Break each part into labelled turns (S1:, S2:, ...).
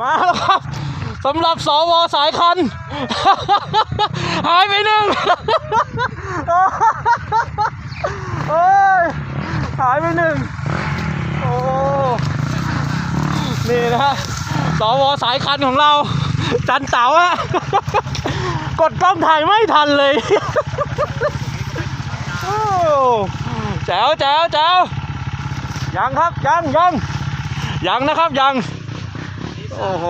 S1: มาแล้วครับสำหรับสวสายคัน หายไปหนึ่งโอ้ยหายไปหนึ่งโอ้นี่นะฮะสวสายคันของเรา จันเต๋าฮะกดกล้องถ่ายไม่ทันเลยแจ๋วแจ๋วแจ๋วยังครับยังยังยังนะครับยัง โอ้โห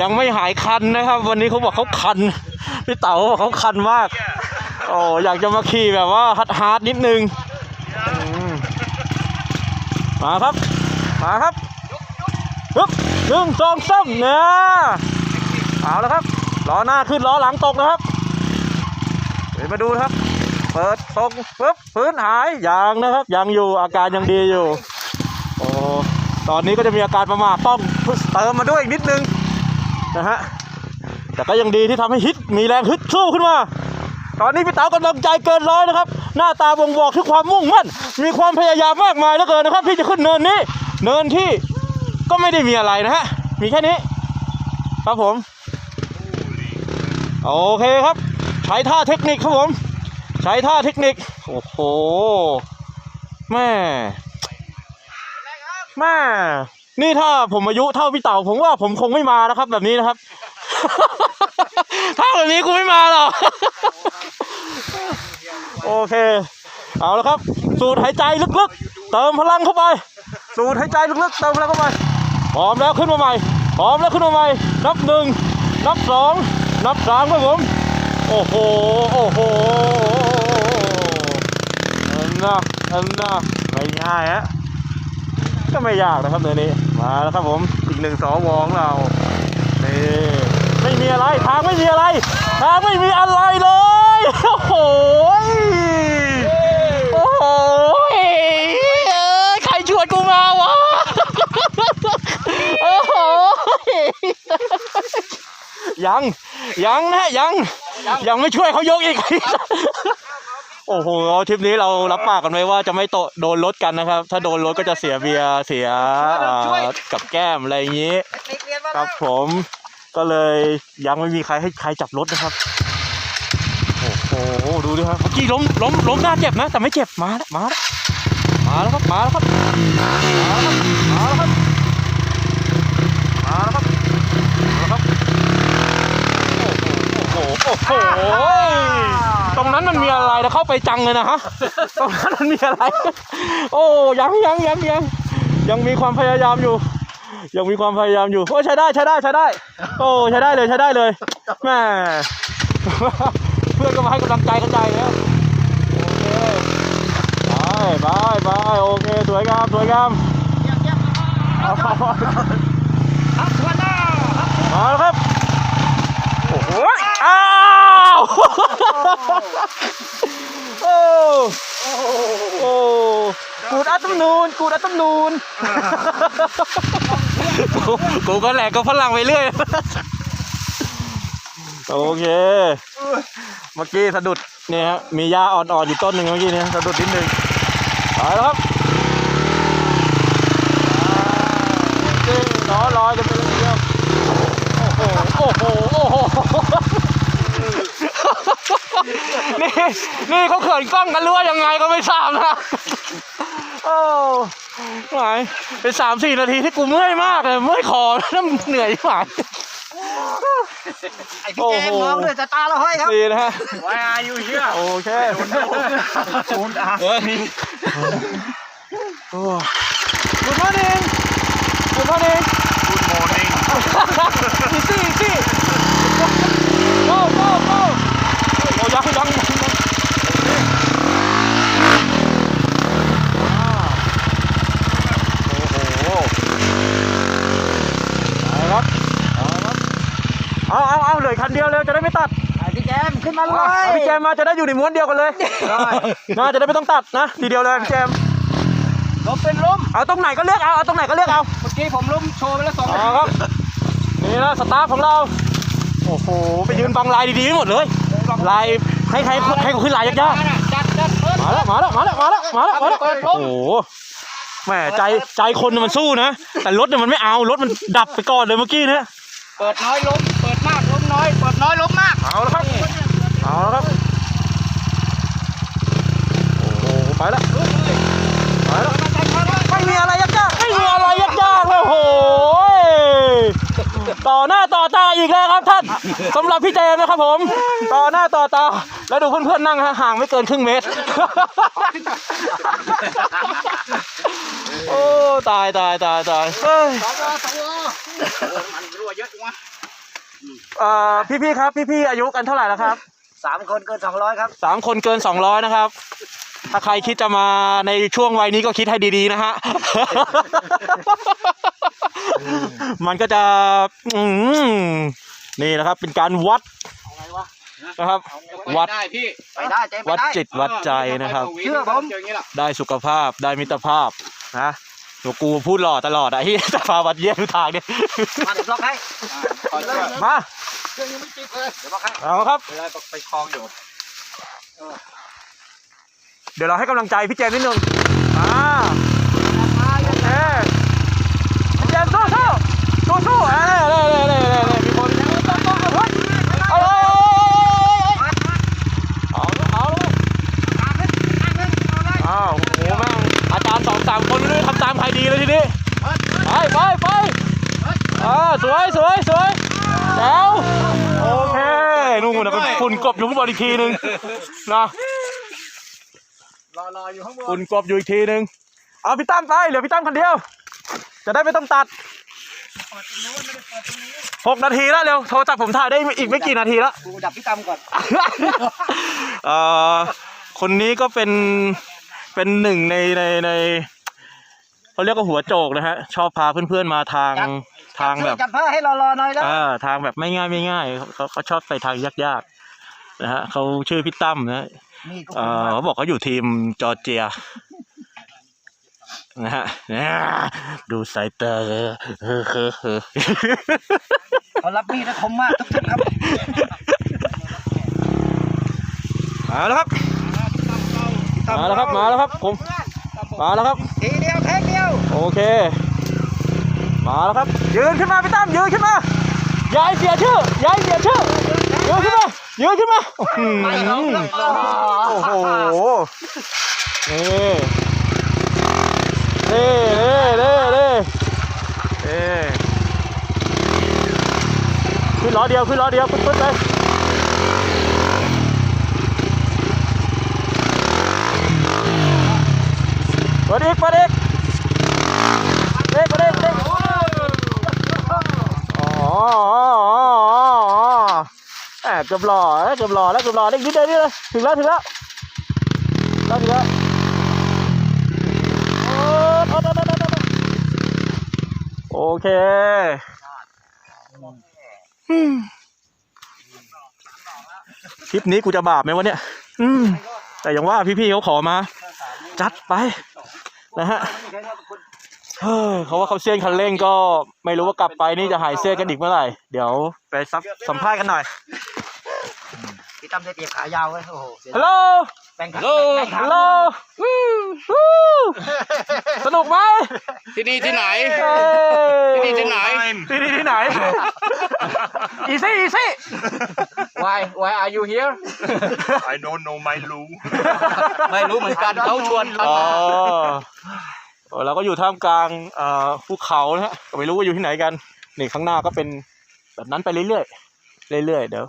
S1: ยังไม่หายคันนะครับ วันนี้เขาบอกเขาคัน พี่เต๋าบอกเขาคันมาก โอ้อยากจะมาขี่แบบว่าฮัดฮาร์ดนิดนึง มาครับ มาครับปึ๊บหนึ่งสองสามเนี่ยเอาแล้วครับล้อหน้าขึ้นล้อหลังตกนะครับเดี๋ยวมาดูครับ เปิดตรงปึ๊บพื้นหายยังนะครับ ยังอยู่อาการยังดีอยู่ โอ้ ตอนนี้ก็จะมีอาการประมาทต้องเติมมาด้วยอีกนิดนึงนะฮะแต่ก็ยังดีที่ทำให้ฮิตมีแรงฮึดสู้ขึ้นมาตอนนี้พี่เต๋ากำลังใจเกินร้อยนะครับ หน้าตาบ่งบอกถึงความมุ่งมั่น มีความพยายามมากมายเหลือเกินนะครับ ที่จะขึ้นเนินนี้ เนินที่ก็ไม่ได้มีอะไรนะฮะมีแค่นี้ ครับผม โอเคครับ ใช้ท่าเทคนิคครับผม ใช้ท่าเทคนิค โอ้โหแม่ แม่นี่ถ้าผมอายุเท่าพี่เต่าผมว่าผมคงไม่มานะครับ แบบนี้นะครับ ถ้าแบบนี้กูไม่มาหรอก โอเค เอาละครับ สูดหายใจลึกๆ เติมพลังเข้าไป สูดหายใจลึกๆ เติมพลังเข้าไป พร้อมแล้วขึ้นมาใหม่ พร้อมแล้วขึ้นมาใหม่ นับหนึ่ง นับสอง นับสามครับผม โอ้โห โอ้โหอันน่ะอันน่ะไม่ง่ายฮะ ก็ไม่ยากนะครับเดี๋ยนี้มาแล้วครับผมอีกหนึ่งสวองเรานี่ไม่มีอะไรทางไม่มีอะไรทางไม่มีอะไรเลยโอ้โหโอ้โหเอ้ใครชวนกูมาวะโอ้โหยยังยังนะยังยังไม่ช่วยเขายกอีก โอ้โหทริปนี้เรารับปากกันไว้ว่าจะไม่โตะโดนรถกันนะครับ ถ้าโดนรถก็จะเสียเบียร์เสียอ่ากับแก้มอะไรอย่างนี้ครับผมก็เลยยังไม่มีใครให้ใครจับรถนะครับ โอ้โหดูดิครับเมื่อกี้ล้มล้มล้มหน้าเจ็บนะ แต่ไม่เจ็บมาแล้วมาแล้วมาแล้วครับมาแล้วครับมาแล้วครับมาแล้วครับมาแล้วครับมาแล้วครับโอ้โหโอ้โหโอ้โหต รงนั้นมันมีอะไรเข้าไปจังเลยนะฮะ ตรงนั้นมันมีอะไร โอ้ยังยังยังยังยังมีความพยายามอยู่ ยังมีความพยายามอยู่ โอ้ใช้ได้ใช้ได้ใช้ได้ โอ้ใช้ได้เลยใช้ได้เลยแม่เพื่อนก็มาให้กำลังใจกันใจแล้วโอเคไปไปไปโอเคสวยงามสวยงามเอามาแล้วครับ โอ้โหอ้า วโอ้โอ้กูดอัตตมนูนกูดอัตตมนูนกูกูก็แหลกก็พลังไปเรื่อยโอเคเมื่อกี้สะดุดเนี่ยฮะมีหญ้าอ่อนๆอยู่ต้นหนึ่งเมื่อกี้เนี่ยสะดุดนิดนึงไปแล้วครับอ่าโอเคล้อลอยกันไปเลยทีเดียวโอ้โห โอ้โห โอ้โห นี่นี่เขาเขินกล้องกันหรือว่ายังไงก็ไม่ทราบนะโอ้หมายเป็นสามสี่นาทีที่กูเมื่อยมากเลยเมื่อยคอน้ำเหนื่อยหมาย
S2: ไอพี่แกมองด้วยสายตาเราห้อยครับ
S1: ดีนะฮะ
S2: Why are you here
S1: โอเค
S2: คุณอา
S1: เฮ้ยโอ้ Good morning Good morning
S2: Good morning
S1: easy easy go go go โอ้ยังยังยังอ่าโอ้โหเอาครับเอาครับเอาเอาเอาเหลือคันเดียวเลยจะได้ไม่ตัด
S2: ไอพี่แกมขึ้นมาเลย
S1: พี่แจมมาจะได้อยู่ในม้วนเดียวกันเลยน่จะได้ไม่ต้องตัดนะ ทีเดียวเลยพี่แจม
S2: ลมเป็นล้ม
S1: เอาตรงไหนก็เลือกเอาเอาตรงไหนก็เลือกเอา
S2: เมื่อกี้ผมล้มโชว์ไปแล้วสอง
S1: ครับ นี่นะสตาฟของเรา โอ้โห ไปยืนบังลายดีๆหมดเลย ลายให้ใครให้เขาขึ้นลายยาก
S2: จัดจัดเปิด
S1: ๆมาแล้วมาแล้วมาแล้วมาแล้วมาแล้วมาแล้วโอ้โหแหมใจใจคนน่ะมันสู้นะ แต่รถเนี่ยมันไม่เอารถมันดับไปก่อนเลยเมื่อกี้นะ
S2: เปิดน้อยล้มเปิดมากล้มน้อยเปิดน้อยล้มมาก
S1: เอาแล้วครับเอาแล้วครับโอ้โหไปแล้วไปแล้วไม่มีอะไรยากๆไม่มีอะไรยากๆเลยโอ้โห ต่อหน้าต่อตาอีกแล้วครับท่านสำหรับพี่เจมส์นะครับผม ต่อหน้าต่อตา แล้วดูเพื่อนๆนั่งฮะห่างไม่เกินครึ่งเมตร โอ้ตายตายตายตายเอ้ย
S2: สวสวมันรั่วเยอะจังวะ
S1: เอ่อพี่ๆครับ พี่ๆอายุกันเท่าไหร่แล้วครับ
S2: สามคนเกินสองร้อยครับ
S1: สามคนเกินสองร้อยนะครับ ถ้าใครคิดจะมาในช่วงวัยนี้ก็คิดให้ดีๆนะฮะ มันก็จะอืมนี่นะครับ เป็นการวัด
S2: เอาไงวะ
S1: นะครับ วัด
S2: ได้พี่ไปได้ใจไป
S1: วัด
S2: ได้
S1: จิตวัดใจนะครับ
S2: เชื่อผม
S1: ได้สุขภาพได้มิตรภาพนะตัวกูพูดหล่อตลอดอะที่จะพาวัดเยี่ยมทุกทางเนี่ย
S2: มาเดี๋ยวบล็อกให้
S1: มา
S2: เครื่องยังไม่ติดเลยเดี๋ยวบล็อกให้
S1: เอาครับ
S2: เวลาไปคลองอยู่
S1: เดี๋ยวเราให้กำลังใจพี่เจมส์นิดนึงอ่าโอเคพี่เจมส์สู้สู้สู้สู้เอ้ยเอ้ยเอ้ยเอ้ยเอ้ยเอ้ยมีคนเอาเลยเอาเลยเอาเลยอ้าวโอ้โหแม่งอาจารย์สองสามคนไม่รู้จะทำตามใครดีเลยทีนี้ไปไปไปอ่าสวยสวยสวยแล้วโอเค นู่นนะเป็นฝุ่นกบอยู่ข้างบนอีกทีนึงนะ
S2: รอรออยู่ข้างบน
S1: คุณกบอยู่อีกทีหนึ่งเอาพี่ตั้มไปเหลือพี่ตั้มคนเดียว จะได้ไม่ต้องตัดหกนาทีแล้วเร็วโทรศัพท์ผมถ่ายได้อีกไม่กี่นาทีแล้ว
S2: กูดับพี่ตำก่อน
S1: เอ่อคนนี้ก็เป็นเป็นหนึ่งในในในเขาเรียกว่าหัวโจกนะฮะ ชอบพาเพื่อนๆมาทาง ทางแบบ
S2: จัดผ้าให้รอรอหน่อยแล้ว
S1: อ่าทางแบบไม่ง่ายไม่ง่ายเขาเขาเขาชอบไปทางยากๆนะฮะเขาชื่อพี่ตั้มนะ
S2: นี่ก็
S1: เอ่อเขาบอกเขาอยู่ทีมจอร์เจียนะฮะเนี่ยดูสายตาเออเออเออเออ
S2: เขารับมีดนะคมมากทุกทุกครับ
S1: มาแล้วครับมาแล้วครับมาแล้วครับผมมาแล้วครับ
S2: ทีเดียวแท็กเดียว
S1: โอเค มาแล้วครับ ยืนขึ้นมาพี่ตั้มยืนขึ้นมายาให้เสียชื่อยาให้เสียชื่อยืนขึ้นมายืนขึ้นมาโอ้โหนี่นี่นี่นี่นี่นี่ขึ้นล้อเดียวขึ้นล้อเดียวปึ๊ดปึ๊ดเลยเปิดอีกเปิดอีกเด็กเด็กเด็กอ๋ออ๋ออ๋ออ๋อ แอบเกือบหล่อเกือบหล่อแล้วเกือบหล่อเด็กนิดเดียวนี่เลยถึงแล้วถึงแล้วแล้วถึงแล้วโอเคคลิปนี้กูจะบาปไหมวะเนี่ย อืม แต่อย่างว่าพี่ๆเขาขอมา จัดไป นะฮะ เฮ้ยเขาว่าเขาเซียนคันเร่งก็ไม่รู้ว่ากลับไปนี่จะหายเซียนกันอีกเมื่อไหร่ เดี๋ยวไปซับสัมภาษณ์กันหน่อย
S2: พี่ตำได้เตรียมขายาวไว้โอ้โหเสีย
S1: ฮัลโหล
S2: แบ่งขา
S1: ฮัลโหล
S2: แบ่งขา
S1: ฮัลโหลวู้วู้สนุกไหม
S3: ที่นี่ที่ไหน
S1: เอ้ย
S3: ที่นี่ที่ไหน
S1: ที่นี่ที่ไหน อีซี่อีซี่
S3: Why Why are you here
S4: I don't know my rule
S3: ไม่รู้เหมือนกันเขาชวน
S1: อ๋อเออ เราก็อยู่ท่ามกลางเอ่อภูเขานะฮะก็ไม่รู้ว่าอยู่ที่ไหนกันนี่ข้างหน้าก็เป็นแบบนั้นไปเรื่อยๆเรื่อยๆเดี๋ยว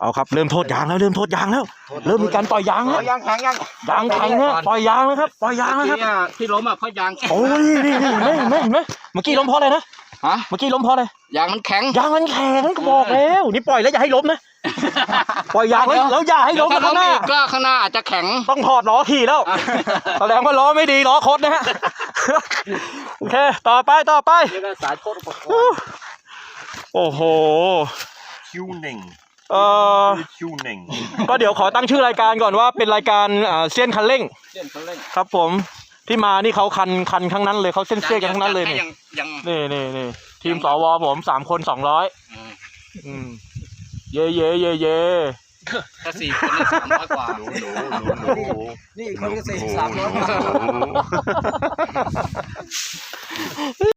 S1: เอาครับเริ่มโทษยางแล้วเริ่มโทษยางแล้ว เริ่มมีการปล่อยยางแล้ว
S2: เอายังแข็งยัง
S1: ยางแข็งนะปล่อยยางนะครับปล่อยยางนะครับ
S3: ที่ล้มอะเพราะยาง
S1: โอ้ยนี่นี่เห็นไหมเห็นไหมเห็นไหมเมื่อกี้ล้มเพราะอะไรนะ
S3: ฮะ
S1: เมื่อกี้ล้มเพราะอะไร
S3: ยางมันแข็ง
S1: ยางมันแข็งก็บอกแล้วนี่ปล่อยแล้วอย่าให้ล้มนะ ปล่อยยางแล้วแล้วอย่าให้
S3: เดี๋ย
S1: ล้
S3: ว
S1: ม
S3: ถ้า
S1: ข้างห
S3: ล้ม
S1: น้า
S3: อีกก็ข้างหน้าอาจจะแข็ง
S1: ต้องถอดล้อขี่แล้วแสดงว่าล้อไม่ดีล้อคดนะฮะ โอเค ต่อไปต่อไป
S3: นี่ก็สายโคตรอุปกรณ์
S1: โอ้โห
S4: tuning
S1: เอ่อ
S4: tuning
S1: ก็เดี๋ยวขอตั้งชื่อรายการก่อนว่าเป็นรายการอ่าเซียนคันเร่ง
S3: เส้นเขาเร่ง
S1: ครับผมที่มานี่เขาคันคันทั้งนั้นเลยเขาเส้นเซียนกันทั้งนั้นเลยนี่
S3: ยังยัง
S1: นี่นี่นี่ทีมสวผมสามคนสองร้อย
S3: อืม
S1: อืม เย่เย่เย่เย่
S3: ถ้าสี่คนนี่สามร้อยกว่า
S4: หนูหนูหนูหนู
S2: นี่อีกคนก็สี่สามร้อย
S4: หนู